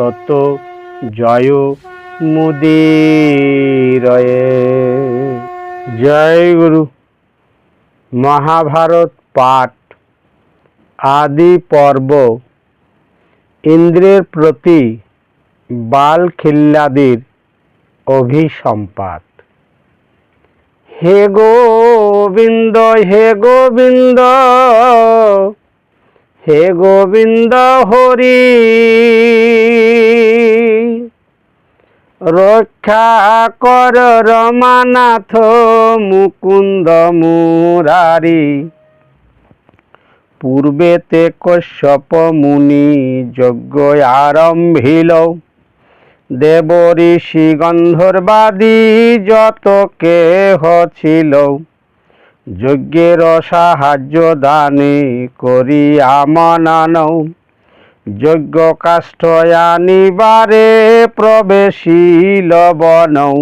তত জয় মুদিরয়ে। জয় গুরু। মহাভারত পাঠ, আদি পর্ব, ইন্দ্রের প্রতি বাল খিল্লাদির অভিসম্পাত। হে গোবিন্দ হে গোবিন্দ হে গোবিন্দ হরি, রক্ষা কর রমানাথ মুকুন্দ মুরারি। পূর্বেতে কশ্যপ মুনি যজ্ঞ আরম্ভিল, দেব ঋষি গন্ধর্বাদী যত কেহ ছিল। যজ্ঞের সাহায্য দানে করিয়া মনানৌ। যজ্ঞ কাষ্ঠ আনিবারে প্রবেশিল বনৌ।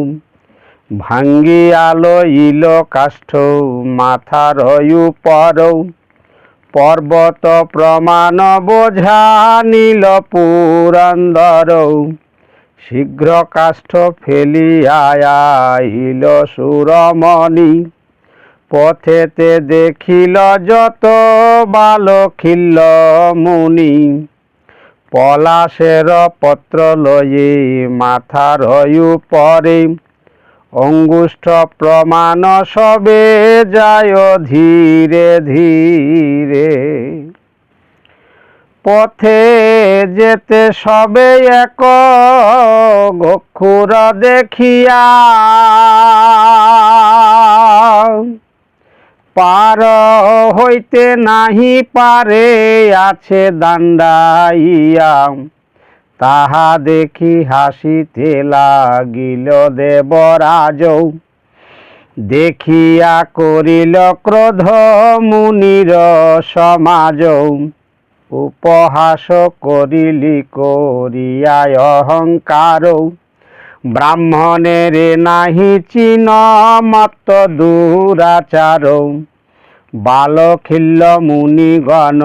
ভাঙ্গি আলইল কাষ্ঠ মাথার উপরৌ পর্বত প্রমাণ বোঝা নীল পুরন্দরৌ শীঘ্র কাষ্ঠ ফেলিয়া আইল সুরমণি। পথেতে দেখিল যত বালখিল্ল মুনি। পলাশের পত্র লয়ে মাথার উপরে। অঙ্গুষ্ঠ প্রমাণ সবে যায় ধীরে ধীরে। পথে যেতে সবে এক গক্ষুর দেখিয়া পার হইতে নাহি পারে, আছে দাণ্ডাইয়া। তাহা দেখি হাসিতে লাগিল দেবরাজ। দেখিয়া করিল ক্রোধ মুনির সমাজ। উপহাস করিলি করিয়া অহংকার। ব্রাহ্মণের নাহি চিন মত দুরাচার। বালখিল্য মুনিগণ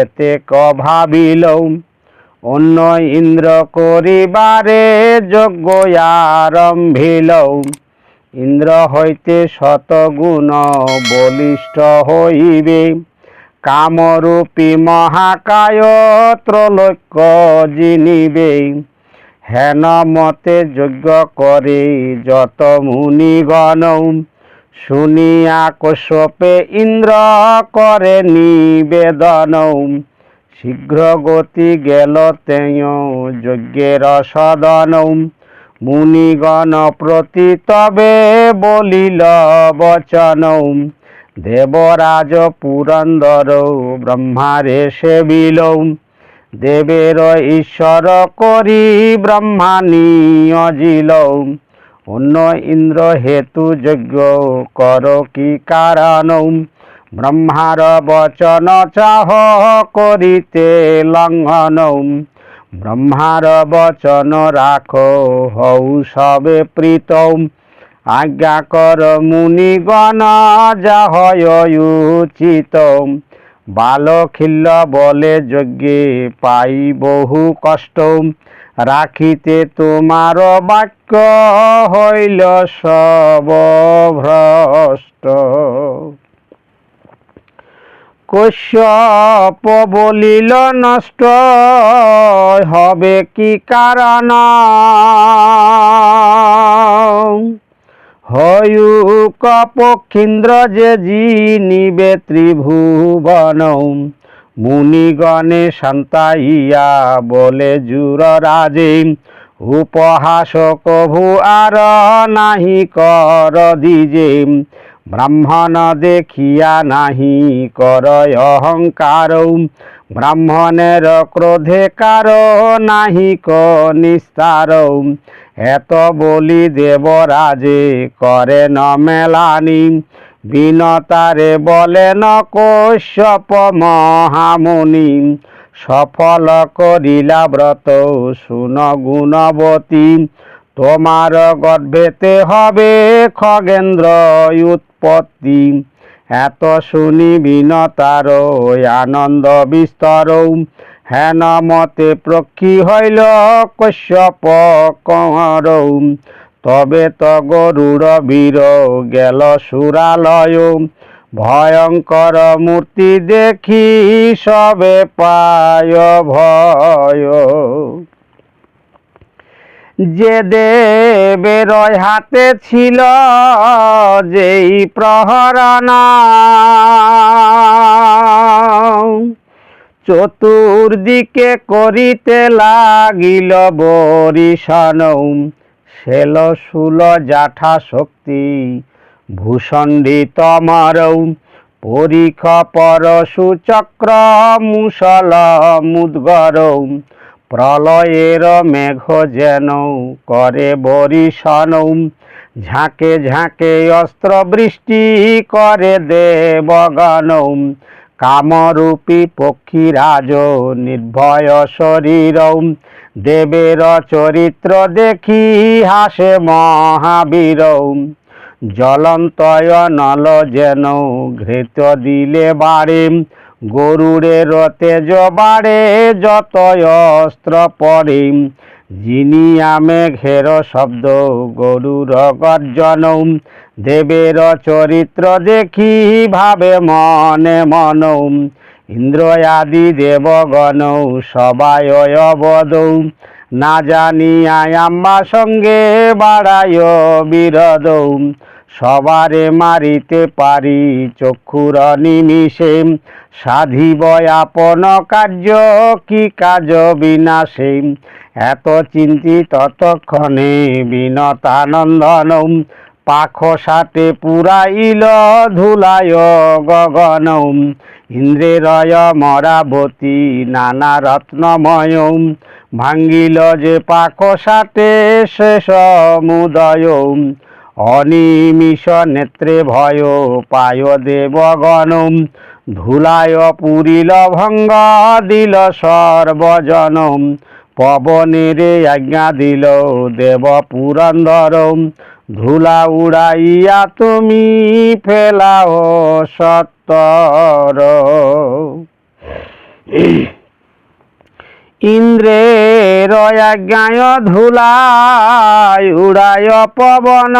এতে ক ভাবিল অন্য ইন্দ্র করিবারে যজ্ঞ আরম্ভিল। ইন্দ্র হইতে শতগুণ বলিষ্ঠ হইবে। কামরূপী মহাকায় ত্রৈলোক্য জিনিবে। হেন মতে যজ্ঞ করে যত মুনিগণ। শুনিয়া কশ্যপে ইন্দ্র করে নিবেদন। শীঘ্র গতি গেল তেয় যজ্ঞের সদন। মুনিগণ প্রতি তবে বলিল বচন। দেবরাজ পুরন্দর ব্রহ্মারে সেবিল। দেবের ঈশ্বর করি ব্রহ্মা নিয়জিল। অন্য ইন্দ্র হেতু যজ্ঞ কর কি কারণ? ব্রহ্মার বচন চাহ করিতে লঙ্ঘন। ব্রহ্মার বচন রাখ হৌ সবে প্রীতম আজ্ঞা কর মুনিগণ যাহ উচিত। বালখিল্য বলে যজ্ঞে পাই বহু কষ্ট। রাখিতে তোমার বাক্য হইল সব ভ্রষ্ট কশ্যপ বলিল, নষ্ট হবে কি কারণ? হয়ু কপক্ষীন্দ্র যে জিনিবে ত্রিভুবন। মুনিগণে শান্তাইয়া বলে, জুর রাজে, উপহাস কভু আর নাহি কর দিজে ব্রাহ্মণ দেখিয়া নাহি কর অহংকার। ব্রাহ্মণের ক্রোধে কারও নাহিক নিস্তার। এত বলি দেবরাজে করে ন মেলানি। বিনতারে বলেন কশ্যপ মহামুনি। সফল করিলা ব্রত, শুন গুণবতী। তোমার গর্ভেতে হবে খগেন্দ্র উৎপত্তি। এত শুনি বিনতার আনন্দ বিস্তর হেন মতে প্রক্ষী হইল কশ্যপ কর তবে তো গরুড় বীর গেল সুরালয় ভয়ঙ্কর মূর্তি দেখি সবে পায় ভয়। যে দেবের হাতে ছিল যেই প্রহরণা চতুর্দিকে করিতে লাগিল বরিশন শেল শুল জাঠা শক্তি, ভূষণ্ডিত মারৌ পরীক্ষ পরশু চক্র মুসল মুদ্গরৌ প্রলয়ের মেঘ যেন করে বরিশন ঝাঁকে ঝাঁকে অস্ত্র বৃষ্টি করে দেবগণ কামরূপী পক্ষীরাজ, নির্ভয় শরীর, দেবের চরিত্র দেখি হাসে মহাবীর। জলন্তয় নল যেন ঘৃত দিলে বাড়ে গরুরের তেজ বাড়ে যত অস্ত্র পড়ে। যিনি আমে ঘের শব্দ, গরুর গর্জন দেবের চরিত্র দেখি ভাবে মনে মন ইন্দ্র আদি দেবগণ সবাই অবদ না জানি আয়াম্বা সঙ্গে বাড়ায় বিরদ সবারে মারিতে পারি চক্ষুর নিমিষে। সাধিব আপন কার্য, কি কাজ বিনাশে? এত চিন্তি ততক্ষণে বিনতানন্দন পাখ সাথে পুরাইল ধুলায় গগন। ইন্দ্রেরয় মরাবতী নানা রত্নময়, ভাঙ্গিল যে পাখ সাথে শেষ মুদয়। অনিমিষ নেত্রে ভয় পায় দেবগণ। ধুলায় পুরিল ভঙ্গ দিল সর্বজন পবনেরে আজ্ঞা দিল, দেব পুরন্দর, ধুলা উড়াইয়া তুমি ফেলাও সত্তর। ইন্দ্রের আজ্ঞায় ধুলায় উড়ায় পবন।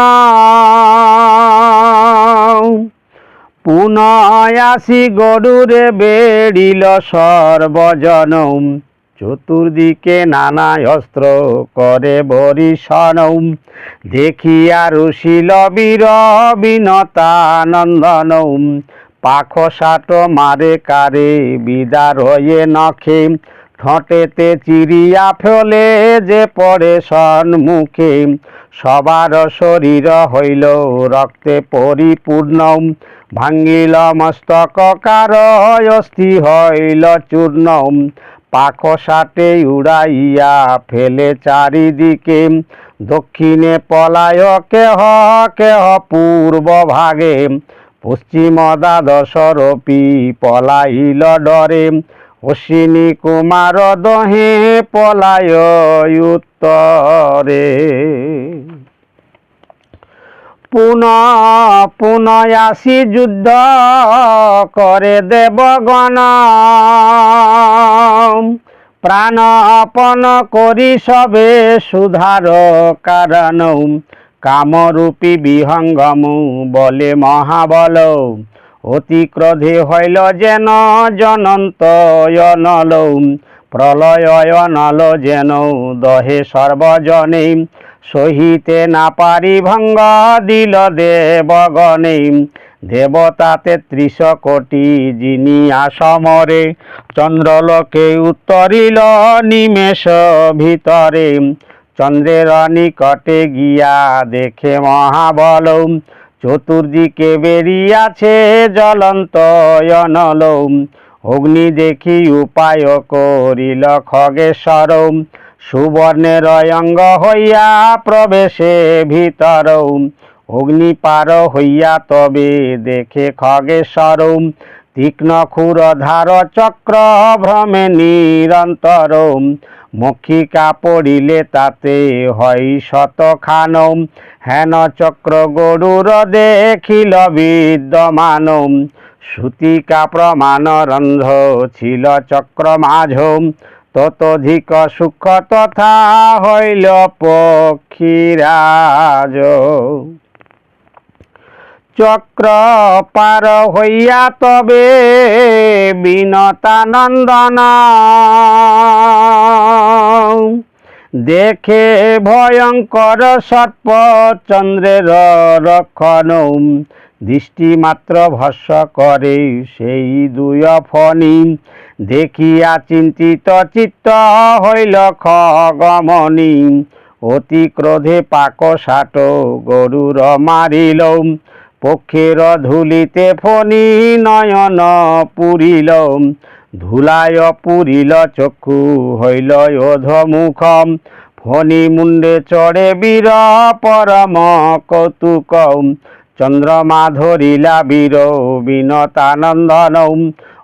পুনয়াসি গরুরে বেড়িল সর্বজন চতুর্দিকে নানা অস্ত্র করে বরিশন দেখিয়া রুশিল বীর বিনতানন্দন পাখ মারে কারে বিদার হয়ে নখে। ঠোঁটেতে চিরিয়া ফেলে যে পড়ে সন্মুখে। সবার শরীর হইল রক্তে পরিপূর্ণ ভাঙ্গিল মস্তক কার অস্থি হইল পাখ সাটে উড়াইয়া ফেলে চারিদিকে। দক্ষিণে পলায় কেহ কেহ পূর্ব ভাগে। পশ্চিম দ্বাদশরপি পলাইল ডরে। অশ্বিনী কুমার দহে পলায় উত্তরে। পুন পুনয়াসি যুদ্ধ করে দেবগণ প্রাণপণ করি সবে সুধার কারণ। কামরূপী বিহঙ্গম বলে মহাবল। অতি ক্রোধে হইল যেন জনন্ত প্রলয় নল যেন দহে সর্বজনে সহিতে না পারি ভঙ্গ দিল দেবগণে। দেবতা তেত্রিশ কোটি যিনি আসমরে চন্দ্রলোকে উত্তরিল নিমেষ ভিতরে। চন্দ্রের নিকটে গিয়া দেখে মহাবল, চতুর্দিকে বেরিয়াছে জ্বলন্ত অগ্নি দেখি উপায় করিল খগেশ্বর। সুবর্ণের অঙ্গ হইয়া প্রবেশে ভিতর অগ্নি পার হইয়া তবে দেখে খগেশ্বর তীক্ষ্ণ ক্ষুর ধার চক্র ভ্রমে নিরন্তর মক্ষিকা পড়িলে তাতে হয় শতখান হেন চক্র গরুর দেখিল বিদ্যমান সুতিকা প্রমাণ রন্ধ ছিল চক্র মাঝ ততধিক সুখ তথা হইল পক্ষীরাজ। চক্র পার হইয়া তবে বিনতানন্দন। দেখে ভয়ঙ্কর সর্প চন্দ্রের রক্ষণ দৃষ্টি মাত্র ভস্য করে সেই দুই ফণি দেখিয়া চিন্তিত চিত্ত হইল খগমনি অতি ক্রোধে পাক সাট গরুর মারিল। পক্ষের ধুলিতে ফণি নয়ন পুরিল। ধুলায় পুরিল চক্ষু হইল অধমুখ ফণি মুন্ডে চড়ে বীর পরম কৌতুক। চন্দ্রমা ধরিলা বীর বিনতানন্দন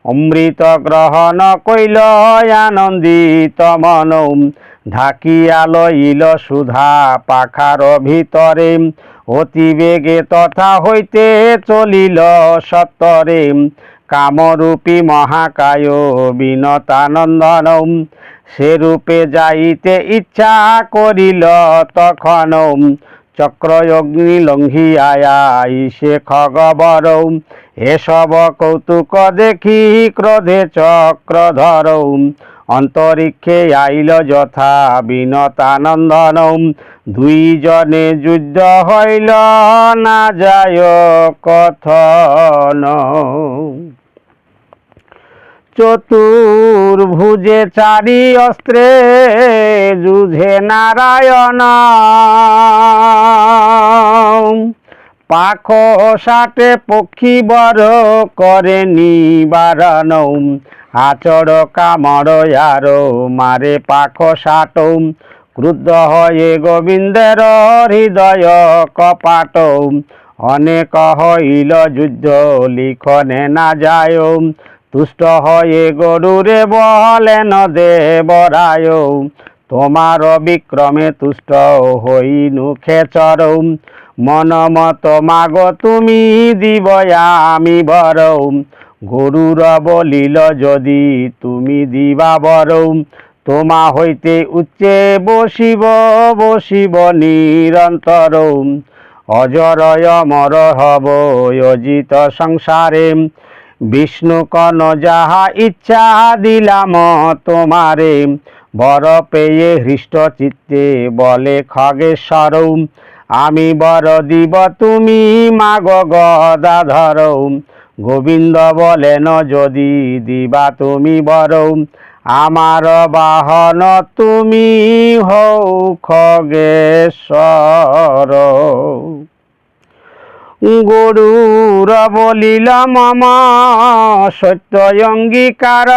অমৃত গ্রহণ কইল আনন্দিত মন ঢাকিয়া লইল সুধা পাখার ভিতরে। অতি বেগে তথা হইতে চলিল সত্তরে। কামরূপী মহাকায় বিনতানন্দন সেরূপে যাইতে ইচ্ছা করিল তখন চক্রয়গ্নি লঙ্ঘিয়া সে খগবর এসব কৌতুক দেখি ক্রোধে চক্রধর অন্তরিক্ষে আইল যথা বিনতানন্দন দুইজনে যুদ্ধ হইল, না যায় কথন। চতুর্ভুজে চারি অস্ত্রে যুঝে নারায়ণ। পাখ সাটে পক্ষী বড় করে নিবারণ আচর কামর মারে পাখ সাট ক্রুদ্ধ হয়ে গোবিন্দের হৃদয় কপাট অনেক হইল যুদ্ধ, লিখনে না যায় তুষ্ট হয়ে গরুরে বলেন দেবরায় তোমার বিক্রমে তুষ্ট হইনু খেচর মন মত মাগ তুমি দিব আমি বর। গরুর বলিল, যদি তুমি দিবা বর, তোমা হইতে উচ্চে বসিব বসিব নিরন্তর অজরয় মর হব, অজিত সংসারে। বিষ্ণু কন যাহা ইচ্ছা দিলাম তোমারে। বর পেয়ে হৃষ্ট চিত্তে বলে খগেশ্বর আমি বর দিব তুমি মাগ গদাধর। গোবিন্দ বলেন, যদি দিবা তুমি বর, আমার বাহন তুমি হও খগেশ্বর। গরুর বলিল মম সত্য অঙ্গীকার।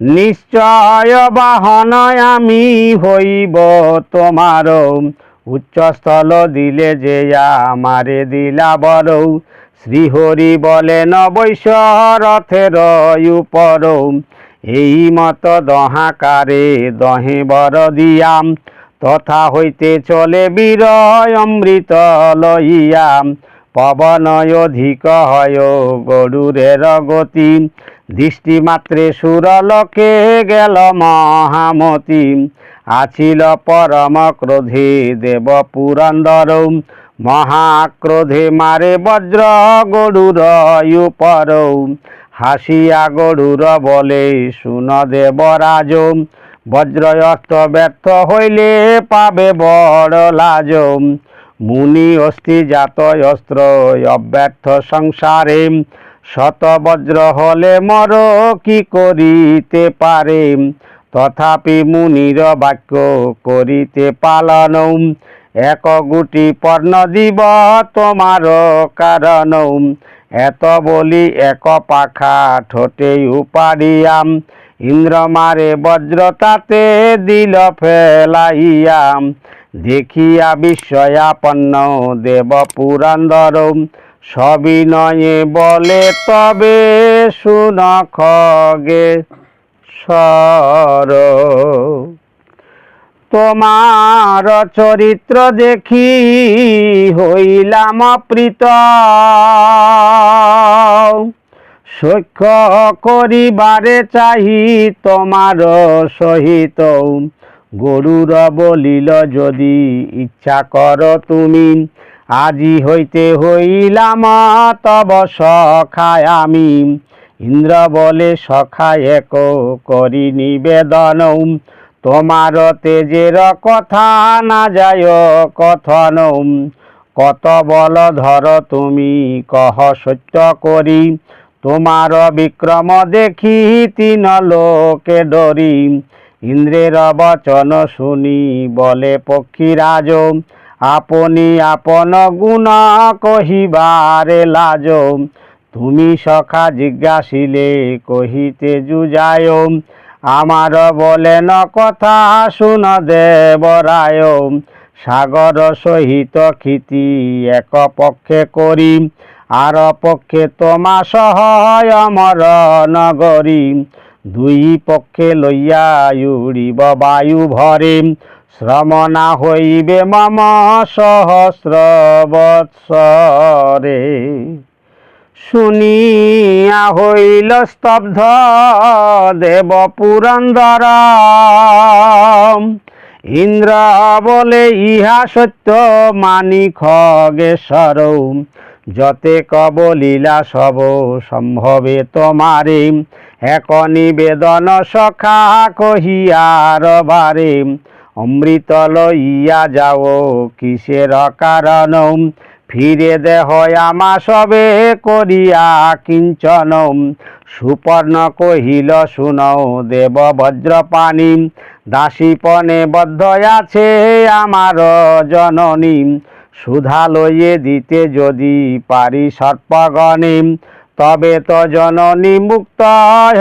নিশ্চয় বাহন আমি হইব তোমার। উচ্চস্থল দিলে যে আমারে দিলা বর। শ্রীহরি বলেন বৈশ রথের উপর। এই মত দহাকারে দহে বর দিয়াম তথা হইতে চলে বীরয় অমৃত লইয়া। পবনয় অধিক হয় গরুরের গতি। দৃষ্টি মাত্রে সুরলোকে গেল মহামতি। আছিল পরম ক্রোধে দেব পুরন্দর মহাক্রোধে মারে বজ্র গরুর উপর হাসিয়া গরুর বলে, শুন দেবরাজ বজ্র অস্ত্র ব্যর্থ হইলে পাবে বড় লাজ মুনি অস্থি জাত অস্ত্র অব্যর্থ সংসারে শত বজ্র হলে মর, কি করিতে পারে? তথাপি মুনির বাক্য করিতে পালন। এক গুটি পর্ণ দিব তোমার কারণ। এত বলি এক পাখা ঠোঁটে উপাড়িয়াম। ইন্দ্র মারে বজ্র তাতে দিল ফেলাইয়াম। দেখিয়া বিস্ময়াপন্ন দেব পুরন্দর সবিনয়ে বলে তবে শুন খগে সর তোমার চরিত্র দেখি হইলাম প্রীত সখ্য করিবারে চাহি তোমার সহিত। গরুর বলিল, যদি ইচ্ছা কর তুমি আজি হইতে হইলাম, তব সখায় আমি। ইন্দ্র বলে, সখায় এক করি নিবেদন। তোমার তেজের কথা না যায় কথন। কত বল ধর তুমি, কহ সত্য করি। তোমার বিক্রম দেখি তিন লোকে ডরি। ইন্দ্রের বচন শুনি বলে পক্ষীরাজ। আপনি আপন গুণ কহিবারে লাজ। তুমি সখা জিজ্ঞাসিলে, কহিতে যুজায়, আমার বলেন কথা শুন দেবরায়। সাগর সহিত ক্ষিতি এক পক্ষে করি, আর পক্ষে তোমা সহায় অমর নগরী। দুই পক্ষে লইয়া উড়িব বায়ু ভরে শ্রম না হইবে মম সহস্র বৎসরে শুনিয়া হইল স্তব্ধ দেব পুরন্দর ইন্দ্র বলে, ইহা সত্য মানি খগেশ্বর যতে কবলীলা সব সম্ভবে তোমারে। এক নিবেদন সখা কহিয়ার বারে। অমৃত লইয়া যাও, কিসের কারণ ফিরে দেহ আমা সবে করিয়া কিঞ্চন সুপর্ণ কহিল, শুনও দেব বজ্রপাণি, দাসীপনে বদ্ধ আছে আমার জননী। সুধা লইয়ে দিতে যদি পারি সর্পগণে, তবে তো জননী মুক্ত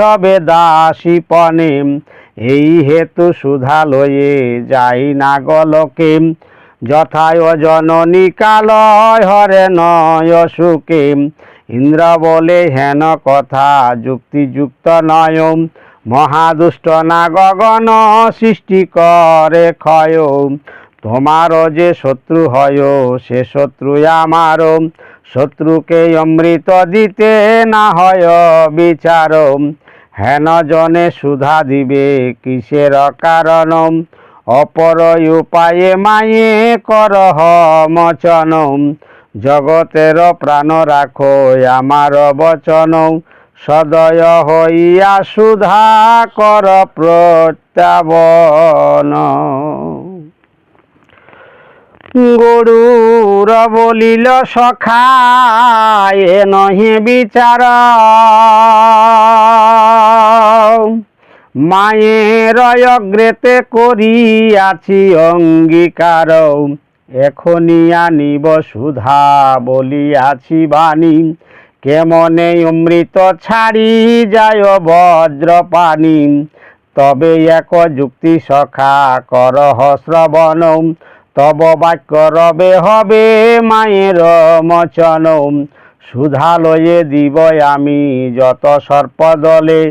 হবে দাসীপনে। এই হেতু সুধা লয়ে যাই না গলকে যথায় জননী কালয় হরে নয় সুকে ইন্দ্র বলে, হেন কথা, যুক্তিযুক্ত নয়। মহাদুষ্ট না গগন সৃষ্টি করে ক্ষয়। তোমার যে শত্রু হয়, সে শত্রু আমার। শত্রুকে অমৃত দিতে না হয় বিচার। হেন জনে সুধা দিবে কিসের কারণ অপর উপায়ে মায়ে করহ মচন জগতের প্রাণ রাখো আমার বচন সদয় হইয়া সুধা কর প্রত্যাবন। গরুর বলিল, সখায় নহে বিচার। মায়ের অগ্রেতে করিয়াছি অঙ্গীকার এখনি আনিব সুধা বলিয়াছি বাণী। কেমনে অমৃত ছাড়ি যায় বজ্র পানি তবে এক যুক্তি সখা করহ শ্রবণ। তব বাক্য রবে হবে মায়ের মচন। সুধা লয়ে দিব আমি যত সর্পদলে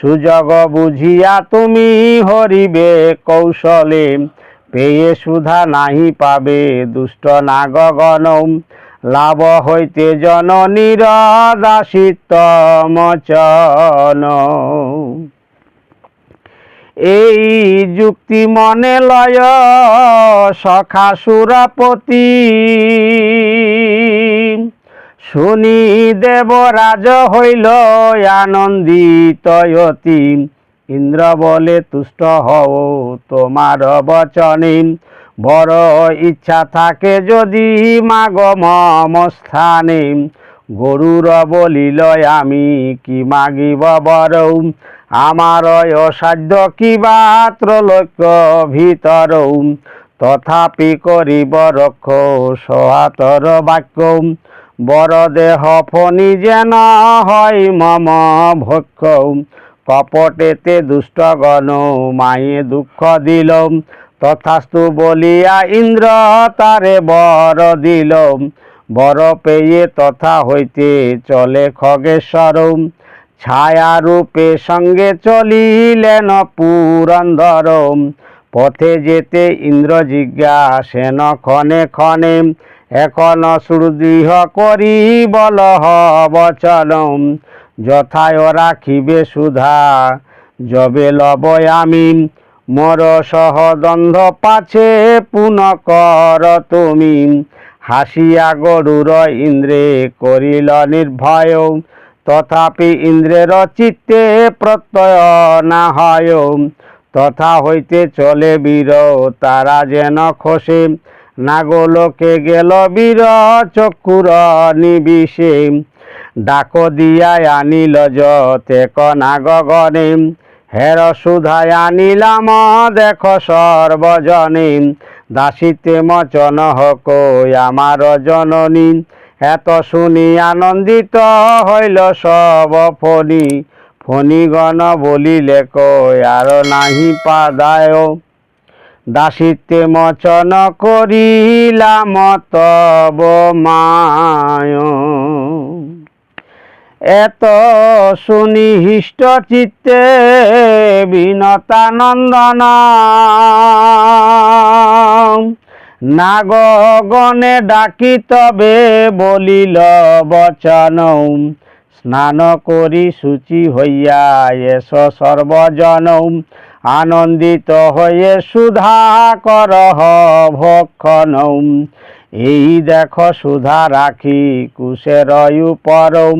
সুযোগ বুঝিয়া তুমি হরিবে কৌশলে। পেয়ে সুধা নাহি পাবে দুষ্ট নাগগণ। লাভ হইতে জননীর দাসিত্ব মচন এই যুক্তি মনে লয় সখা সুরপতি। শুনি দেবরাজ হইল আনন্দিত অতি ইন্দ্র বলে, তুষ্ট হও তোমার বচনে। বড় ইচ্ছা থাকে যদি মাগ মম স্থানে। গরুর বলিল, আমি কি মাগিব বড় আমার অসাধ্য কি মাত্র লক্ষ্য ভিতর? তথাপি করিব রক্ষ, সহাতর বাক্য। বড় দেহ ফণি যেন হয় মম ভক্ষ। কপটেতে দুষ্টগণ মায়ে দুঃখ দিল। তথাস্তু বলিয়া ইন্দ্র তারে বর দিল। বর পেয়ে তথা হইতে চলে খগেশ্বর। ছায়া রূপে সঙ্গে চলিলেন পুরন্দর। পথে যেতে ইন্দ্র জিজ্ঞাসেন ক্ষণে ক্ষণে এখন সুদৃঢ় করি বল বচন। যথায় রাখিবে সুধা, যবে লবয় আমি। মর সহদন্ধ পাছে পুন কর তুমি। হাসিয়া গরুর ইন্দ্রে করিল নির্ভয়। তথাপি ইন্দ্রের চিত্তে প্রত্যয় না হয়। তথা হইতে চলে বীর, তারা যেন খসে। নাগলোকে গেল বীর চক্ষুর নিবিষে ডাক দিয়ায় আনিল যতে নাগগণে হের সুধায় আনিলাম, দেখ সর্বজনে। দাসিতে মচন হক আমার জননী। এত শুনি আনন্দিত হইল সব ফণি। ফণিগণ বলিলে কয় আর নাহি পাদায় দাসিতে মচন করিলাম তব মায় এত শুনি হিষ্ট চিত্তে বিনতানন্দন নাগগণে ডাকি তবে বলিল, বচন, স্নান করি, সূচি হইয়া এস সর্বজন। আনন্দিত হয়ে সুধা করহ ভক্ষণ এই দেখো সুধা রাখি কুশের উপরম।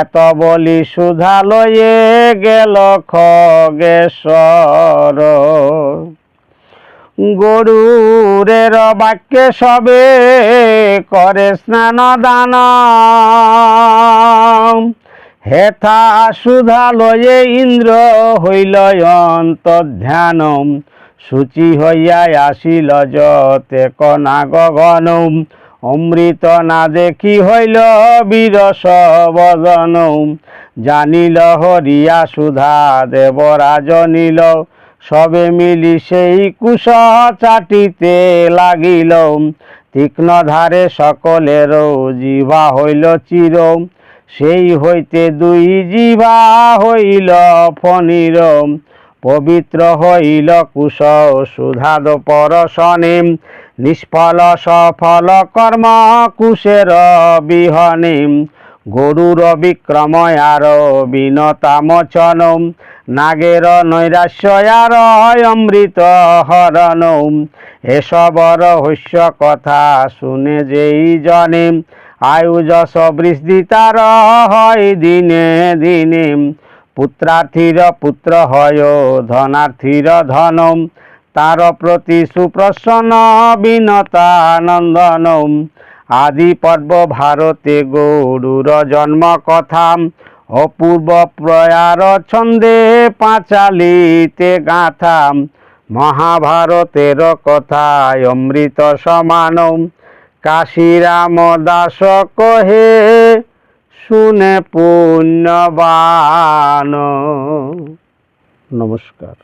এত বলি সুধা লয়ে গেল খগেশ্বর। গরুরের বাক্যে সবে করে স্নান দান হেথা সুধা লয়ে ইন্দ্র হইল অন্তর্ধ্যান। সূচি হইয়া আসিল যতে কনা অমৃত না দেখি হইল বীরস বদন জানিল হরিয়া সুধা দেবরাজ নিল। সবে মিলি সেই কুশ চাটিতে লাগিল। তীক্ষ্ণ ধারে সকলের জিভা হইল চির। সেই হইতে দুই জিভা হইল ফণির, পবিত্র হইল কুশ সুধাদ পরশনে। নিষ্ফল সফল কর্ম কুশের বিহনে। গরুর বিক্রম আর বিনতামচন নাগের নৈরাশ্যয়ার অমৃত হরণ। এসবর হস্য কথা শুনে যেই জনে। আয়ুযশ বৃদ্ধি তার হয় দিনে দিনে। পুত্রার্থীর পুত্র হয় ধনার্থীর ধন। তার প্রতি সুপ্রসন্ন বিনতা বিনতানন্দন। আদি পর্ব ভারতে গৌরুর জন্ম কথা। অপূর্ব প্রয়ার ছন্দে পাঁচালিতে গাথা। মহাভারতের কথায় অমৃত সমান। কাশিরাম দাস কহে শুনে পুণ্যবান। নমস্কার।